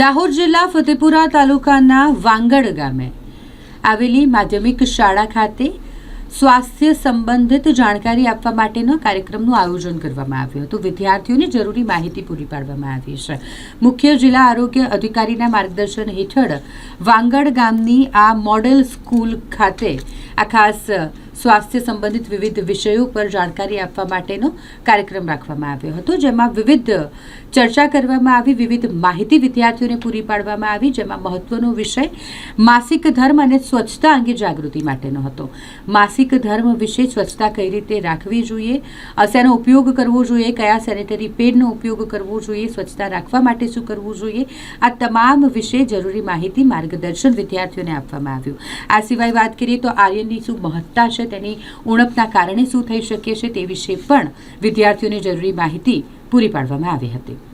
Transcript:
દાહોદ જિલ્લા ફતેપુરા તાલુકાના વાંગડ ગામે આવેલી માધ્યમિક શાળા ખાતે સ્વાસ્થ્ય સંબંધિત જાણકારી આપવા માટેનો કાર્યક્રમનું આયોજન કરવામાં આવ્યું હતું. વિદ્યાર્થીઓને જરૂરી માહિતી પૂરી પાડવામાં આવી છે. મુખ્ય જિલ્લા આરોગ્ય અધિકારીના માર્ગદર્શન હેઠળ વાંગડ ગામની આ મોડેલ સ્કૂલ ખાતે આ ખાસ સ્વાસ્થ્ય સંબંધિત વિવિધ વિષયો પર જાણકારી આપવા માટેનો કાર્યક્રમ રાખવામાં આવ્યો હતો, જેમાં વિવિધ ચર્ચા કરવામાં આવી, વિવિધ માહિતી વિદ્યાર્થીઓને પૂરી પાડવામાં આવી, જેમાં મહત્વનો વિષય માસિક ધર્મ અને સ્વચ્છતા અંગે જાગૃતિ માટેનો હતો. માસિક ધર્મ વિશે સ્વચ્છતા કઈ રીતે રાખવી જોઈએ અસેનો ઉપયોગ કરવો જોઈએ, કયા સેનેટરી પેડનો ઉપયોગ કરવો જોઈએ, સ્વચ્છતા રાખવા માટે શું કરવું જોઈએ, આ તમામ વિશે જરૂરી માહિતી માર્ગદર્શન વિદ્યાર્થીઓને આપવામાં આવ્યું. આ સિવાય વાત કરીએ તો આર્યનની શું મહત્તા છે, તેની ઉણપના કારણે શું થઈ શકે છે તે વિશે પણ વિદ્યાર્થીઓને જરૂરી માહિતી પૂરી પાડવામાં આવી હતી.